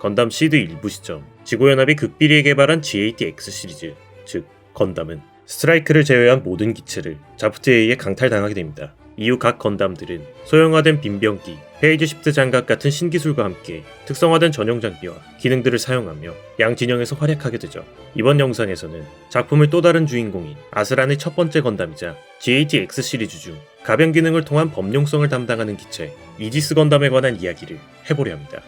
건담 시드 일부 시점 지구연합이 극비리에 개발한 GAT-X 시리즈 즉 건담은 스트라이크를 제외한 모든 기체를 자프트에 의해 강탈당하게 됩니다. 이후 각 건담들은 소형화된 빈병기, 페이지 시프트 장갑 같은 신기술과 함께 특성화된 전용 장비와 기능들을 사용하며 양 진영에서 활약하게 되죠. 이번 영상에서는 작품의 또 다른 주인공인 아스란의 첫 번째 건담이자 GAT-X 시리즈 중 가변 기능을 통한 범용성을 담당하는 기체 이지스 건담에 관한 이야기를 해보려 합니다.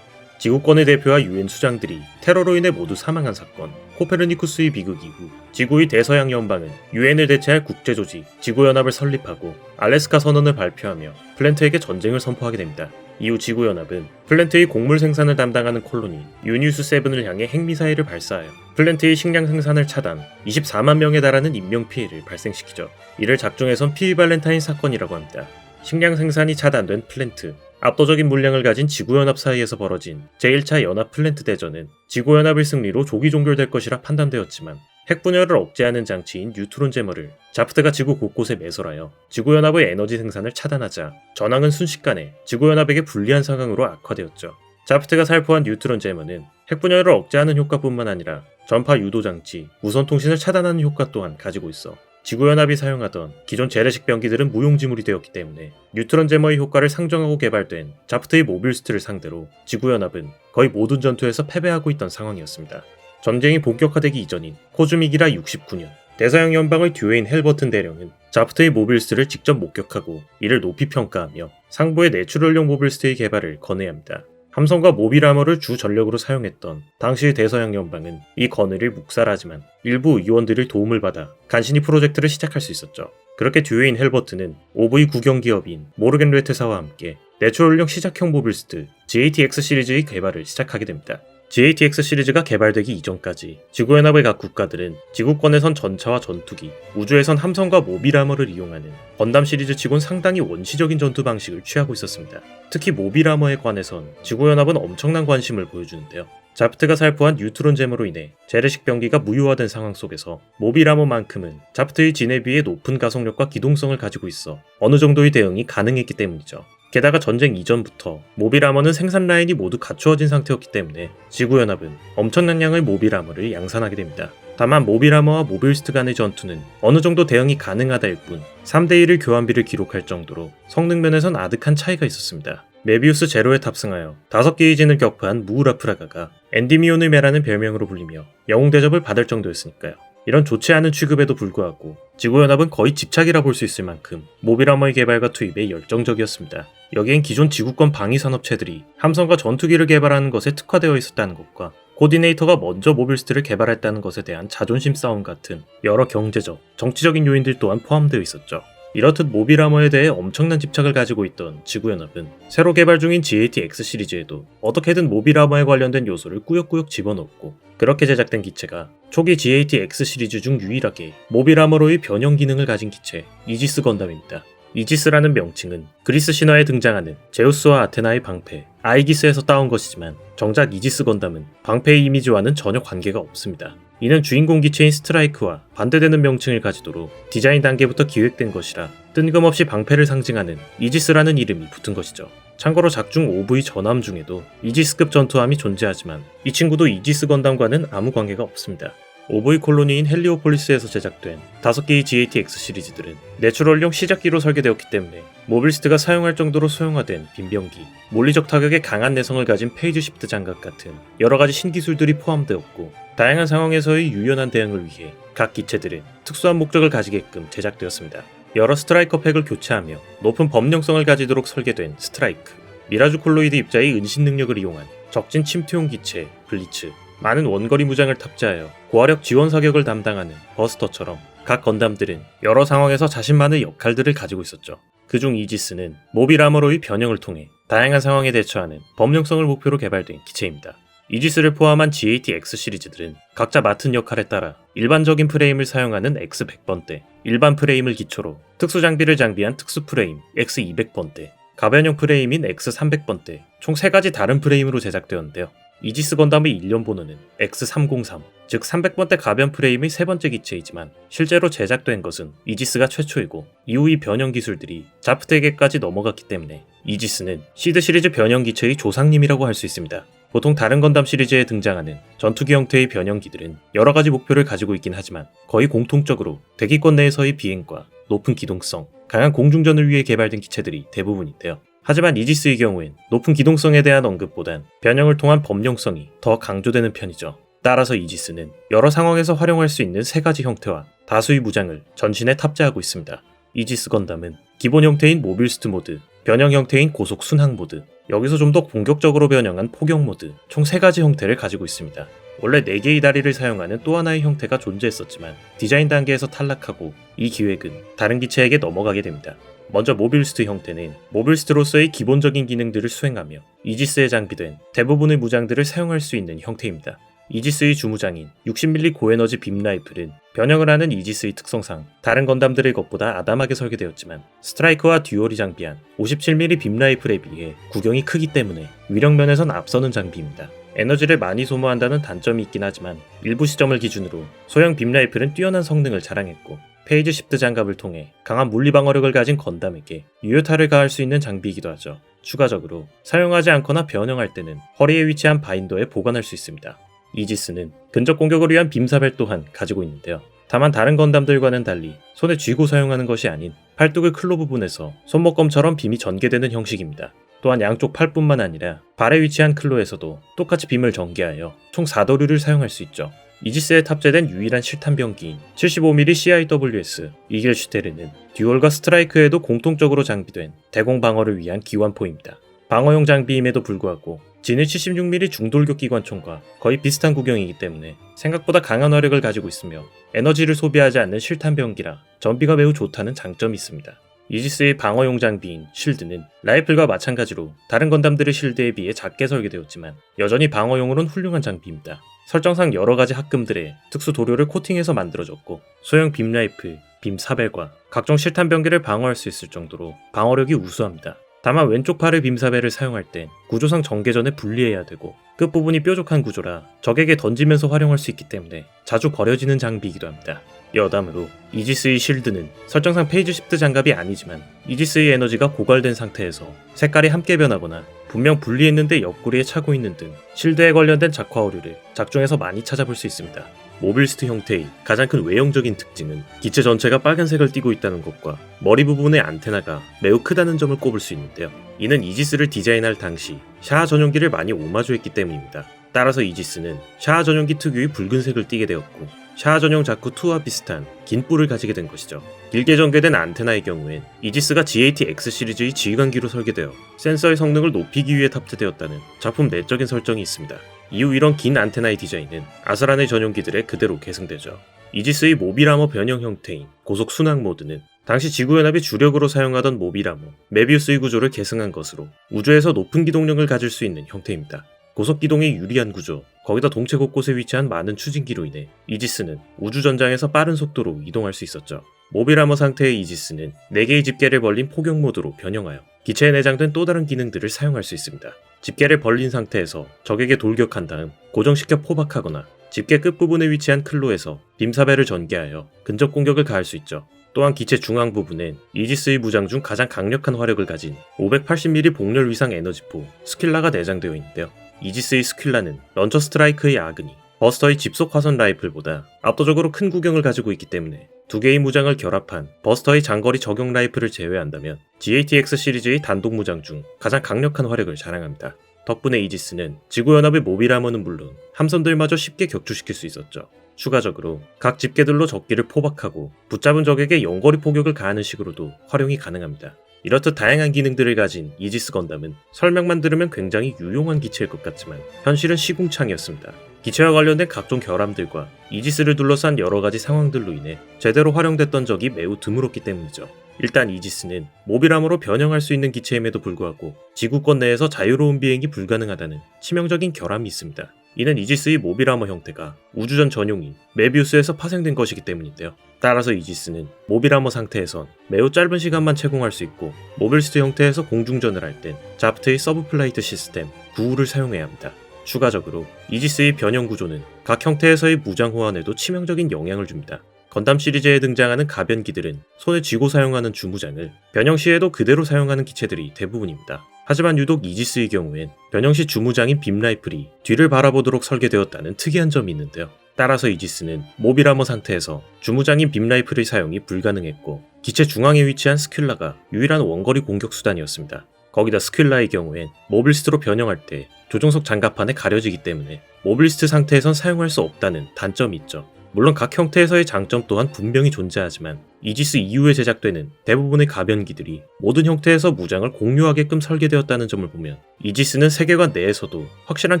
지구권의 대표와 유엔 수장들이 테러로 인해 모두 사망한 사건, 코페르니쿠스의 비극 이후 지구의 대서양 연방은 유엔을 대체할 국제조직 지구연합을 설립하고 알래스카 선언을 발표하며 플랜트에게 전쟁을 선포하게 됩니다. 이후 지구연합은 플랜트의 곡물 생산을 담당하는 콜로니 유니우스 세븐을 향해 핵미사일을 발사하여 플랜트의 식량 생산을 차단, 24만 명에 달하는 인명 피해를 발생시키죠. 이를 작중해선 피이 발렌타인 사건이라고 합니다. 식량 생산이 차단된 플랜트, 압도적인 물량을 가진 지구연합 사이에서 벌어진 제1차 연합 플랜트 대전은 지구연합의 승리로 조기 종결될 것이라 판단되었지만 핵 분열을 억제하는 장치인 뉴트론 제머를 자프트가 지구 곳곳에 매설하여 지구연합의 에너지 생산을 차단하자 전황은 순식간에 지구연합에게 불리한 상황으로 악화되었죠. 자프트가 살포한 뉴트론 제머는 핵 분열을 억제하는 효과뿐만 아니라 전파 유도 장치, 무선 통신을 차단하는 효과 또한 가지고 있어 지구연합이 사용하던 기존 재래식 병기들은 무용지물이 되었기 때문에 뉴트론 제머의 효과를 상정하고 개발된 자프트의 모빌스트를 상대로 지구연합은 거의 모든 전투에서 패배하고 있던 상황이었습니다. 전쟁이 본격화되기 이전인 코즈미기라 69년 대서양 연방의 듀웨인 헬버튼 대령은 자프트의 모빌스트를 직접 목격하고 이를 높이 평가하며 상부의 내추럴용 모빌스트의 개발을 건의합니다. 함성과 모빌 아머를 주 전력으로 사용했던 당시의 대서양 연방은 이 건의를 묵살하지만 일부 의원들의 도움을 받아 간신히 프로젝트를 시작할 수 있었죠. 그렇게 듀웨인 헬버트는 OV 국영 기업인 모르겐 레트사와 함께 내추럴용 시작형 모빌스트 GATX 시리즈의 개발을 시작하게 됩니다. GATX 시리즈가 개발되기 이전까지 지구연합의 각 국가들은 지구권에선 전차와 전투기, 우주에선 함성과 모빌 아머를 이용하는 건담 시리즈 치곤 상당히 원시적인 전투 방식을 취하고 있었습니다. 특히 모빌 아머에 관해선 지구연합은 엄청난 관심을 보여주는데요. 자프트가 살포한 뉴트론 잼으로 인해 재래식 병기가 무효화된 상황 속에서 모빌 아머만큼은 자프트의 진에 비해 높은 가속력과 기동성을 가지고 있어 어느 정도의 대응이 가능했기 때문이죠. 게다가 전쟁 이전부터 모빌 아머는 생산 라인이 모두 갖추어진 상태였기 때문에 지구연합은 엄청난 양의 모빌 아머를 양산하게 됩니다. 다만 모빌 아머와 모빌스트 간의 전투는 어느 정도 대응이 가능하다일 뿐 3대1의 교환비를 기록할 정도로 성능 면에선 아득한 차이가 있었습니다. 메비우스 제로에 탑승하여 5개의 진을 격파한 무우라프라가가 엔디미온의 매라는 별명으로 불리며 영웅 대접을 받을 정도였으니까요. 이런 좋지 않은 취급에도 불구하고 지구연합은 거의 집착이라 볼 수 있을 만큼 모빌아머의 개발과 투입에 열정적이었습니다. 여기엔 기존 지구권 방위 산업체들이 함성과 전투기를 개발하는 것에 특화되어 있었다는 것과 코디네이터가 먼저 모빌스트를 개발했다는 것에 대한 자존심 싸움 같은 여러 경제적, 정치적인 요인들 또한 포함되어 있었죠. 이렇듯 모빌 아머에 대해 엄청난 집착을 가지고 있던 지구연합은 새로 개발 중인 GAT-X 시리즈에도 어떻게든 모빌 아머에 관련된 요소를 꾸역꾸역 집어넣었고 그렇게 제작된 기체가 초기 GAT-X 시리즈 중 유일하게 모빌 아머로의 변형 기능을 가진 기체 이지스 건담입니다. 이지스라는 명칭은 그리스 신화에 등장하는 제우스와 아테나의 방패 아이기스에서 따온 것이지만 정작 이지스 건담은 방패의 이미지와는 전혀 관계가 없습니다. 이는 주인공 기체인 스트라이크와 반대되는 명칭을 가지도록 디자인 단계부터 기획된 것이라 뜬금없이 방패를 상징하는 이지스라는 이름이 붙은 것이죠. 참고로 작중 OV 전함 중에도 이지스급 전투함이 존재하지만 이 친구도 이지스 건담과는 아무 관계가 없습니다. OV 콜로니인 헬리오폴리스에서 제작된 5개의 GATX 시리즈들은 내추럴용 시작기로 설계되었기 때문에 모빌스트가 사용할 정도로 소형화된 빈병기, 물리적 타격에 강한 내성을 가진 페이지 시프트 장갑 같은 여러가지 신기술들이 포함되었고 다양한 상황에서의 유연한 대응을 위해 각 기체들은 특수한 목적을 가지게끔 제작되었습니다. 여러 스트라이커 팩을 교체하며 높은 범용성을 가지도록 설계된 스트라이크, 미라주 콜로이드 입자의 은신 능력을 이용한 적진 침투용 기체 블리츠, 많은 원거리 무장을 탑재하여 고화력 지원 사격을 담당하는 버스터처럼 각 건담들은 여러 상황에서 자신만의 역할들을 가지고 있었죠. 그중 이지스는 모빌 아머로의 변형을 통해 다양한 상황에 대처하는 범용성을 목표로 개발된 기체입니다. 이지스를 포함한 GAT-X 시리즈들은 각자 맡은 역할에 따라 일반적인 프레임을 사용하는 X100번대, 일반 프레임을 기초로 특수 장비를 장비한 특수 프레임 X200번대, 가변형 프레임인 X300번대, 총 3가지 다른 프레임으로 제작되었는데요. 이지스 건담의 일련 번호는 X303, 즉 300번대 가변 프레임의 세 번째 기체이지만 실제로 제작된 것은 이지스가 최초이고 이후의 변형 기술들이 자프트에게까지 넘어갔기 때문에 이지스는 시드 시리즈 변형 기체의 조상님이라고 할 수 있습니다. 보통 다른 건담 시리즈에 등장하는 전투기 형태의 변형기들은 여러 가지 목표를 가지고 있긴 하지만 거의 공통적으로 대기권 내에서의 비행과 높은 기동성, 강한 공중전을 위해 개발된 기체들이 대부분인데요. 하지만 이지스의 경우엔 높은 기동성에 대한 언급보단 변형을 통한 범용성이 더 강조되는 편이죠. 따라서 이지스는 여러 상황에서 활용할 수 있는 세 가지 형태와 다수의 무장을 전신에 탑재하고 있습니다. 이지스 건담은 기본 형태인 모빌스트 모드, 변형 형태인 고속 순항 모드, 여기서 좀 더 공격적으로 변형한 포격 모드, 총세 가지 형태를 가지고 있습니다. 원래 4개의 다리를 사용하는 또 하나의 형태가 존재했었지만 디자인 단계에서 탈락하고 이 기획은 다른 기체에게 넘어가게 됩니다. 먼저 모빌스트 형태는 모빌스트로서의 기본적인 기능들을 수행하며 이지스에 장비된 대부분의 무장들을 사용할 수 있는 형태입니다. 이지스의 주무장인 60mm 고에너지 빔 라이플은 변형을 하는 이지스의 특성상 다른 건담들의 것보다 아담하게 설계되었지만 스트라이크와 듀얼이 장비한 57mm 빔 라이플에 비해 구경이 크기 때문에 위력면에선 앞서는 장비입니다. 에너지를 많이 소모한다는 단점이 있긴 하지만 일부 시점을 기준으로 소형 빔 라이플은 뛰어난 성능을 자랑했고 페이지 시프트 장갑을 통해 강한 물리 방어력을 가진 건담에게 유효타를 가할 수 있는 장비이기도 하죠. 추가적으로 사용하지 않거나 변형할 때는 허리에 위치한 바인더에 보관할 수 있습니다. 이지스는 근접 공격을 위한 빔사벨 또한 가지고 있는데요. 다만 다른 건담들과는 달리 손에 쥐고 사용하는 것이 아닌 팔뚝의 클로 부분에서 손목검처럼 빔이 전개되는 형식입니다. 또한 양쪽 팔뿐만 아니라 발에 위치한 클로에서도 똑같이 빔을 전개하여 총 4도류를 사용할 수 있죠. 이지스에 탑재된 유일한 실탄병기인 75mm CIWS 이겔슈테르는 듀얼과 스트라이크에도 공통적으로 장비된 대공 방어를 위한 기관포입니다. 방어용 장비임에도 불구하고 진의 76mm 중돌격 기관총과 거의 비슷한 구경이기 때문에 생각보다 강한 화력을 가지고 있으며 에너지를 소비하지 않는 실탄병기라 전비가 매우 좋다는 장점이 있습니다. 이지스의 방어용 장비인 실드는 라이플과 마찬가지로 다른 건담들의 실드에 비해 작게 설계되었지만 여전히 방어용으로는 훌륭한 장비입니다. 설정상 여러 가지 합금들의 특수 도료를 코팅해서 만들어졌고 소형 빔 라이플, 빔 사벨과 각종 실탄 병기를 방어할 수 있을 정도로 방어력이 우수합니다. 다만 왼쪽 팔의 빔사벨을 사용할 땐 구조상 전개전에 분리해야 되고 끝부분이 뾰족한 구조라 적에게 던지면서 활용할 수 있기 때문에 자주 버려지는 장비이기도 합니다. 여담으로 이지스의 실드는 설정상 페이지 시프트 장갑이 아니지만 이지스의 에너지가 고갈된 상태에서 색깔이 함께 변하거나 분명 분리했는데 옆구리에 차고 있는 등 실드에 관련된 작화 오류를 작중에서 많이 찾아볼 수 있습니다. 모빌스트 형태의 가장 큰 외형적인 특징은 기체 전체가 빨간색을 띠고 있다는 것과 머리 부분의 안테나가 매우 크다는 점을 꼽을 수 있는데요. 이는 이지스를 디자인할 당시 샤아 전용기를 많이 오마주했기 때문입니다. 따라서 이지스는 샤아 전용기 특유의 붉은색을 띠게 되었고 샤아 전용 자쿠 2와 비슷한 긴 뿔을 가지게 된 것이죠. 길게 전개된 안테나의 경우엔 이지스가 GAT-X 시리즈의 지휘관기로 설계되어 센서의 성능을 높이기 위해 탑재되었다는 작품 내적인 설정이 있습니다. 이후 이런 긴 안테나의 디자인은 아스란의 전용기들에 그대로 계승되죠. 이지스의 모비라머 변형 형태인 고속 순항 모드는 당시 지구연합이 주력으로 사용하던 모비라머, 메비우스의 구조를 계승한 것으로 우주에서 높은 기동력을 가질 수 있는 형태입니다. 고속 기동에 유리한 구조, 거기다 동체 곳곳에 위치한 많은 추진기로 인해 이지스는 우주 전장에서 빠른 속도로 이동할 수 있었죠. 모비라머 상태의 이지스는 4개의 집게를 벌린 포격 모드로 변형하여 기체에 내장된 또 다른 기능들을 사용할 수 있습니다. 집게를 벌린 상태에서 적에게 돌격한 다음 고정시켜 포박하거나 집게 끝부분에 위치한 클로에서 빔사벨을 전개하여 근접 공격을 가할 수 있죠. 또한 기체 중앙 부분엔 이지스의 무장 중 가장 강력한 화력을 가진 580mm 복렬 위상 에너지포 스킬라가 내장되어 있는데요. 이지스의 스킬라는 런처 스트라이크의 아그니, 버스터의 집속 화선 라이플보다 압도적으로 큰 구경을 가지고 있기 때문에 두 개의 무장을 결합한 버스터의 장거리 저격 라이플을 제외한다면 GATX 시리즈의 단독 무장 중 가장 강력한 화력을 자랑합니다. 덕분에 이지스는 지구연합의 모비라머는 물론 함선들마저 쉽게 격추시킬 수 있었죠. 추가적으로 각 집게들로 적기를 포박하고 붙잡은 적에게 연거리 포격을 가하는 식으로도 활용이 가능합니다. 이렇듯 다양한 기능들을 가진 이지스 건담은 설명만 들으면 굉장히 유용한 기체일 것 같지만 현실은 시궁창이었습니다. 기체와 관련된 각종 결함들과 이지스를 둘러싼 여러 가지 상황들로 인해 제대로 활용됐던 적이 매우 드물었기 때문이죠. 일단 이지스는 모비람으로 변형할 수 있는 기체임에도 불구하고 지구권 내에서 자유로운 비행이 불가능하다는 치명적인 결함이 있습니다. 이는 이지스의 모비라머 형태가 우주전 전용인 메비우스에서 파생된 것이기 때문인데요. 따라서 이지스는 모비라머 상태에선 매우 짧은 시간만 채공할 수 있고 모빌스트 형태에서 공중전을 할 땐 자프트의 서브플라이트 시스템 9를 사용해야 합니다. 추가적으로 이지스의 변형 구조는 각 형태에서의 무장 호환에도 치명적인 영향을 줍니다. 건담 시리즈에 등장하는 가변기들은 손에 쥐고 사용하는 주무장을 변형 시에도 그대로 사용하는 기체들이 대부분입니다. 하지만 유독 이지스의 경우엔 변형 시 주무장인 빔 라이플이 뒤를 바라보도록 설계되었다는 특이한 점이 있는데요. 따라서 이지스는 모빌아머 상태에서 주무장인 빔 라이플의 사용이 불가능했고 기체 중앙에 위치한 스큘라가 유일한 원거리 공격 수단이었습니다. 거기다 스큘라의 경우엔 모빌스트로 변형할 때 조종석 장갑판에 가려지기 때문에 모빌스트 상태에선 사용할 수 없다는 단점이 있죠. 물론 각 형태에서의 장점 또한 분명히 존재하지만 이지스 이후에 제작되는 대부분의 가변기들이 모든 형태에서 무장을 공유하게끔 설계되었다는 점을 보면 이지스는 세계관 내에서도 확실한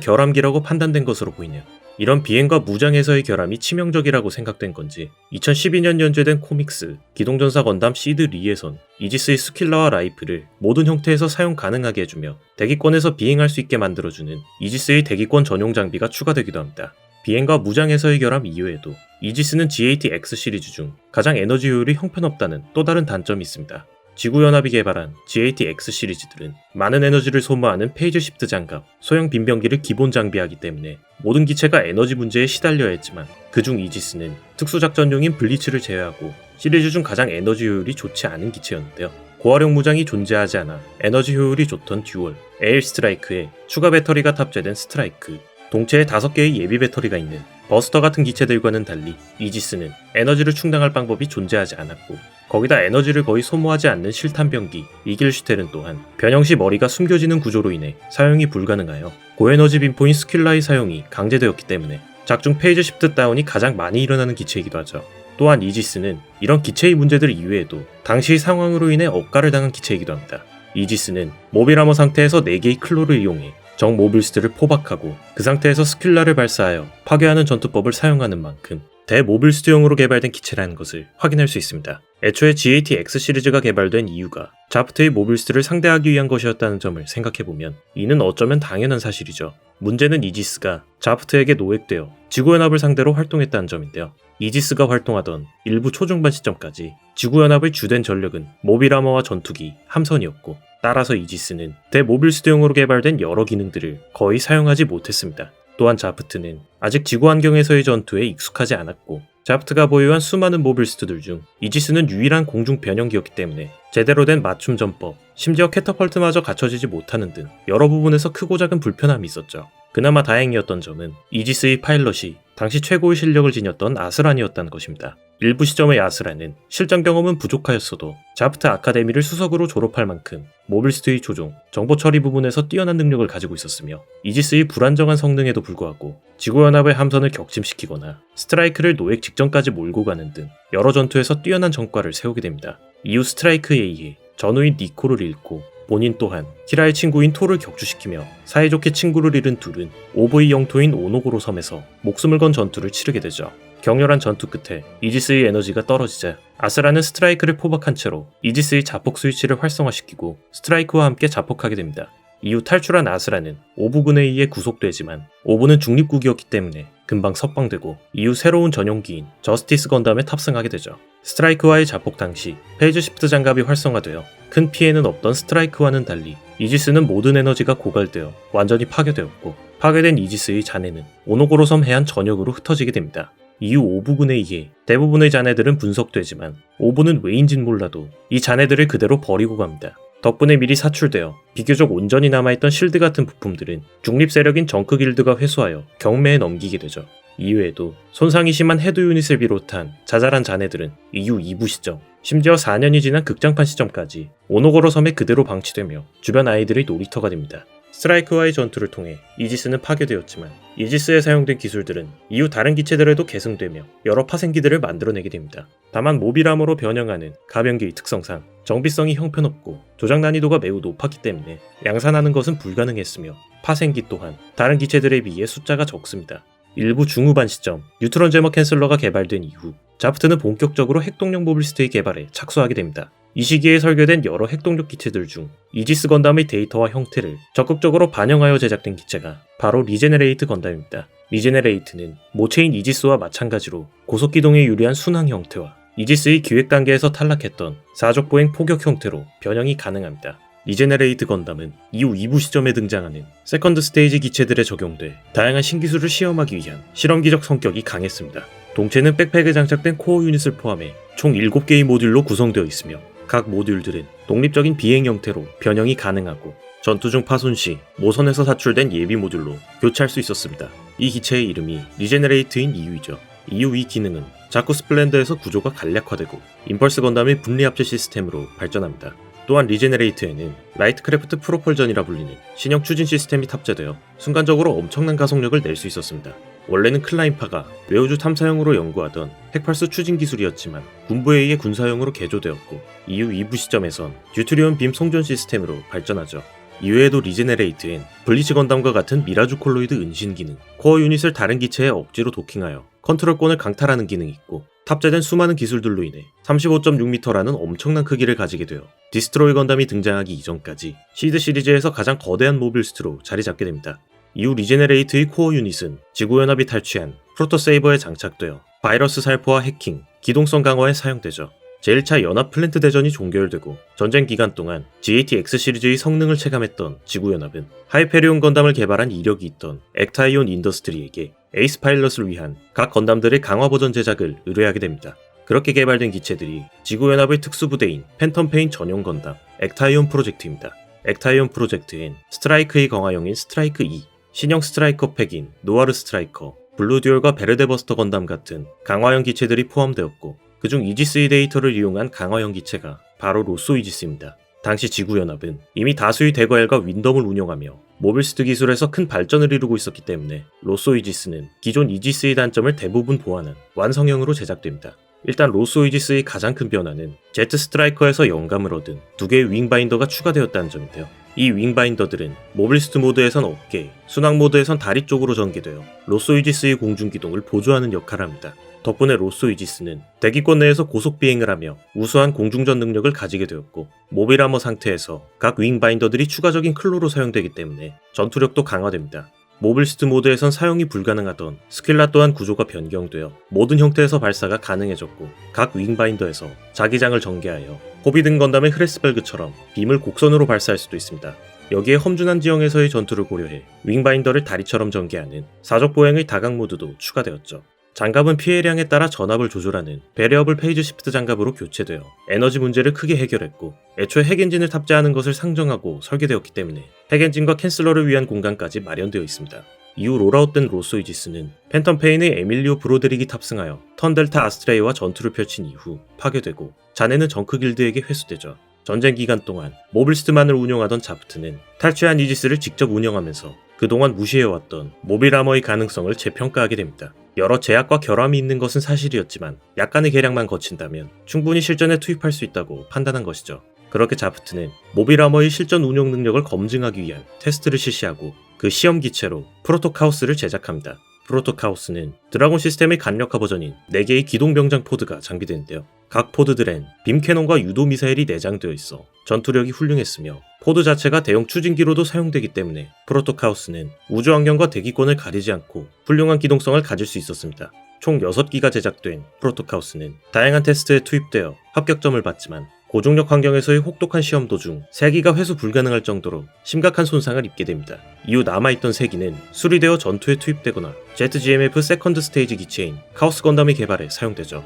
결함기라고 판단된 것으로 보이네요. 이런 비행과 무장에서의 결함이 치명적이라고 생각된 건지 2012년 연재된 코믹스 기동전사 건담 시드 리에선 이지스의 스킬라와 라이플을 모든 형태에서 사용 가능하게 해주며 대기권에서 비행할 수 있게 만들어주는 이지스의 대기권 전용 장비가 추가되기도 합니다. 비행과 무장에서의 결함 이외에도 이지스는 GAT-X 시리즈 중 가장 에너지 효율이 형편없다는 또 다른 단점이 있습니다. 지구연합이 개발한 GAT-X 시리즈들은 많은 에너지를 소모하는 페이즈 시프트 장갑, 소형 빈병기를 기본 장비하기 때문에 모든 기체가 에너지 문제에 시달려야 했지만 그중 이지스는 특수작전용인 블리츠를 제외하고 시리즈 중 가장 에너지 효율이 좋지 않은 기체였는데요. 고화력 무장이 존재하지 않아 에너지 효율이 좋던 듀얼, 에일 스트라이크에 추가 배터리가 탑재된 스트라이크, 동체에 5개의 예비 배터리가 있는 버스터 같은 기체들과는 달리 이지스는 에너지를 충당할 방법이 존재하지 않았고 거기다 에너지를 거의 소모하지 않는 실탄병기 이길슈텔은 또한 변형 시 머리가 숨겨지는 구조로 인해 사용이 불가능하여 고에너지 빈포인 스킬라의 사용이 강제되었기 때문에 작중 페이지 시프트 다운이 가장 많이 일어나는 기체이기도 하죠. 또한 이지스는 이런 기체의 문제들 이외에도 당시 상황으로 인해 억가를 당한 기체이기도 합니다. 이지스는 모빌아머 상태에서 4개의 클로를 이용해 정 모빌스트를 포박하고 그 상태에서 스킬라를 발사하여 파괴하는 전투법을 사용하는 만큼 대모빌스트용으로 개발된 기체라는 것을 확인할 수 있습니다. 애초에 GAT-X 시리즈가 개발된 이유가 자프트의 모빌스트를 상대하기 위한 것이었다는 점을 생각해보면 이는 어쩌면 당연한 사실이죠. 문제는 이지스가 자프트에게 노획되어 지구연합을 상대로 활동했다는 점인데요. 이지스가 활동하던 일부 초중반 시점까지 지구연합의 주된 전력은 모빌아머와 전투기, 함선이었고 따라서 이지스는 대모빌스트용으로 개발된 여러 기능들을 거의 사용하지 못했습니다. 또한 자프트는 아직 지구 환경에서의 전투에 익숙하지 않았고 자프트가 보유한 수많은 모빌스트들 중 이지스는 유일한 공중 변형기였기 때문에 제대로 된 맞춤 전법, 심지어 캐터펄트마저 갖춰지지 못하는 등 여러 부분에서 크고 작은 불편함이 있었죠. 그나마 다행이었던 점은 이지스의 파일럿이 당시 최고의 실력을 지녔던 아스란이었다는 것입니다. 일부 시점의 아스란은 실전 경험은 부족하였어도 자프트 아카데미를 수석으로 졸업할 만큼 모빌스트의 조종, 정보 처리 부분에서 뛰어난 능력을 가지고 있었으며 이지스의 불안정한 성능에도 불구하고 지구연합의 함선을 격침시키거나 스트라이크를 노획 직전까지 몰고 가는 등 여러 전투에서 뛰어난 전과를 세우게 됩니다. 이후 스트라이크에 의해 전우인 니코를 잃고 본인 또한 키라의 친구인 토를 격추시키며 사이좋게 친구를 잃은 둘은 오브의 영토인 오노고로 섬에서 목숨을 건 전투를 치르게 되죠. 격렬한 전투 끝에 이지스의 에너지가 떨어지자 아스라는 스트라이크를 포박한 채로 이지스의 자폭 스위치를 활성화시키고 스트라이크와 함께 자폭하게 됩니다. 이후 탈출한 아스라는 오부군에 의해 구속되지만 오부는 중립국이었기 때문에 금방 석방되고 이후 새로운 전용기인 저스티스 건담에 탑승하게 되죠. 스트라이크와의 자폭 당시 페이즈 시프트 장갑이 활성화되어 큰 피해는 없던 스트라이크와는 달리 이지스는 모든 에너지가 고갈되어 완전히 파괴되었고 파괴된 이지스의 잔해는 오노고로 섬 해안 전역으로 흩어지게 됩니다. 이후 오부군에 의해 대부분의 잔해들은 분석되지만 오부는 왜인진 몰라도 이 잔해들을 그대로 버리고 갑니다. 덕분에 미리 사출되어 비교적 온전히 남아있던 실드 같은 부품들은 중립 세력인 정크 길드가 회수하여 경매에 넘기게 되죠. 이외에도 손상이 심한 헤드 유닛을 비롯한 자잘한 잔해들은 이후 2부 시점, 심지어 4년이 지난 극장판 시점까지 오노고로 섬에 그대로 방치되며 주변 아이들의 놀이터가 됩니다. 스트라이크와의 전투를 통해 이지스는 파괴되었지만 이지스에 사용된 기술들은 이후 다른 기체들에도 계승되며 여러 파생기들을 만들어내게 됩니다. 다만 모빌함으로 변형하는 가변기의 특성상 정비성이 형편없고 조작 난이도가 매우 높았기 때문에 양산하는 것은 불가능했으며 파생기 또한 다른 기체들에 비해 숫자가 적습니다. 일부 중후반 시점 뉴트론 제머 캔슬러가 개발된 이후 자프트는 본격적으로 핵동력 모빌스트의 개발에 착수하게 됩니다. 이 시기에 설계된 여러 핵동력 기체들 중 이지스 건담의 데이터와 형태를 적극적으로 반영하여 제작된 기체가 바로 리제네레이트 건담입니다. 리제네레이트는 모체인 이지스와 마찬가지로 고속기동에 유리한 순항 형태와 이지스의 기획 단계에서 탈락했던 사족보행 포격 형태로 변형이 가능합니다. 리제네레이트 건담은 이후 2부 시점에 등장하는 세컨드 스테이지 기체들에 적용돼 다양한 신기술을 시험하기 위한 실험기적 성격이 강했습니다. 동체는 백팩에 장착된 코어 유닛을 포함해 총 7개의 모듈로 구성되어 있으며 각 모듈들은 독립적인 비행 형태로 변형이 가능하고 전투 중 파손 시 모선에서 사출된 예비 모듈로 교체할 수 있었습니다. 이 기체의 이름이 리제네레이트인 이유이죠. 이후 이 기능은 자쿠 스플렌더에서 구조가 간략화되고 임펄스 건담의 분리 합체 시스템으로 발전합니다. 또한 리제네레이트에는 라이트크래프트 프로펄전이라 불리는 신형 추진 시스템이 탑재되어 순간적으로 엄청난 가속력을 낼 수 있었습니다. 원래는 클라인파가 외우주 탐사용으로 연구하던 핵팔수 추진 기술이었지만 군부에 의해 군사용으로 개조되었고 이후 2부 시점에선 듀트리온 빔 송전 시스템으로 발전하죠. 이외에도 리제네레이트엔 블리치 건담과 같은 미라주 콜로이드 은신 기능, 코어 유닛을 다른 기체에 억지로 도킹하여 컨트롤권을 강탈하는 기능이 있고 탑재된 수많은 기술들로 인해 35.6m라는 엄청난 크기를 가지게 되어 디스트로이 건담이 등장하기 이전까지 시드 시리즈에서 가장 거대한 모빌스트로 자리 잡게 됩니다. 이후 리제네레이트의 코어 유닛은 지구연합이 탈취한 프로토세이버에 장착되어 바이러스 살포와 해킹, 기동성 강화에 사용되죠. 제1차 연합 플랜트 대전이 종결되고 전쟁 기간 동안 GATX 시리즈의 성능을 체감했던 지구연합은 하이페리온 건담을 개발한 이력이 있던 엑타이온 인더스트리에게 에이스 파일럿을 위한 각 건담들의 강화 버전 제작을 의뢰하게 됩니다. 그렇게 개발된 기체들이 지구연합의 특수부대인 팬텀 페인 전용 건담 엑타이온 프로젝트입니다. 엑타이온 프로젝트엔 스트라이크의 강화형인 스트라이크 2, 신형 스트라이커 팩인 노아르 스트라이커, 블루듀얼과 베르데버스터 건담 같은 강화형 기체들이 포함되었고 그중 이지스의 데이터를 이용한 강화형 기체가 바로 로쏘 이지스입니다. 당시 지구연합은 이미 다수의 대거엘과 윈덤을 운영하며 모빌스트 기술에서 큰 발전을 이루고 있었기 때문에 로쏘 이지스는 기존 이지스의 단점을 대부분 보완한 완성형으로 제작됩니다. 일단 로쏘 이지스의 가장 큰 변화는 제트 스트라이커에서 영감을 얻은 두 개의 윙바인더가 추가되었다는 점인데요. 이 윙바인더들은 모빌스트 모드에선 어깨, 순항 모드에선 다리 쪽으로 전개되어 로쏘 이지스의 공중 기동을 보조하는 역할을 합니다. 덕분에 로쏘 이지스는 대기권 내에서 고속 비행을 하며 우수한 공중전 능력을 가지게 되었고 모빌 아머 상태에서 각 윙바인더들이 추가적인 클로로 사용되기 때문에 전투력도 강화됩니다. 모빌스트 모드에선 사용이 불가능하던 스킬라 또한 구조가 변경되어 모든 형태에서 발사가 가능해졌고 각 윙바인더에서 자기장을 전개하여 호비든 건담의 흐레스벨그처럼 빔을 곡선으로 발사할 수도 있습니다. 여기에 험준한 지형에서의 전투를 고려해 윙바인더를 다리처럼 전개하는 사적 보행의 다각 모드도 추가되었죠. 장갑은 피해량에 따라 전압을 조절하는 베리어블 페이지 시프트 장갑으로 교체되어 에너지 문제를 크게 해결했고 애초에 핵엔진을 탑재하는 것을 상정하고 설계되었기 때문에 핵엔진과 캔슬러를 위한 공간까지 마련되어 있습니다. 이후 롤아웃된 로소이지스는 팬텀 페인의 에밀리오 브로데릭이 탑승하여 턴델타 아스트레이와 전투를 펼친 이후 파괴되고 자네는 정크 길드에게 회수되죠. 전쟁 기간 동안 모빌스트만을 운영하던 자프트는 탈취한 이지스를 직접 운영하면서 그동안 무시해왔던 모빌 아머의 가능성을 재평가하게 됩니다. 여러 제약과 결함이 있는 것은 사실이었지만 약간의 개량만 거친다면 충분히 실전에 투입할 수 있다고 판단한 것이죠. 그렇게 자프트는 모빌 아머의 실전 운용 능력을 검증하기 위한 테스트를 실시하고 그 시험 기체로 프로토카우스를 제작합니다. 프로토카우스는 드라곤 시스템의 간력화 버전인 4개의 기동병장 포드가 장비되는데요. 각 포드들엔 빔캐논과 유도 미사일이 내장되어 있어 전투력이 훌륭했으며 포드 자체가 대형 추진기로도 사용되기 때문에 프로토카우스는 우주 환경과 대기권을 가리지 않고 훌륭한 기동성을 가질 수 있었습니다. 총 6기가 제작된 프로토카우스는 다양한 테스트에 투입되어 합격점을 받지만 고중력 환경에서의 혹독한 시험 도중 3기가 회수 불가능할 정도로 심각한 손상을 입게 됩니다. 이후 남아있던 3기는 수리되어 전투에 투입되거나 ZGMF 세컨드 스테이지 기체인 카오스 건담의 개발에 사용되죠.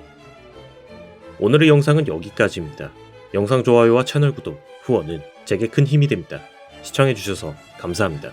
오늘의 영상은 여기까지입니다. 영상 좋아요와 채널 구독, 후원은 제게 큰 힘이 됩니다. 시청해주셔서 감사합니다.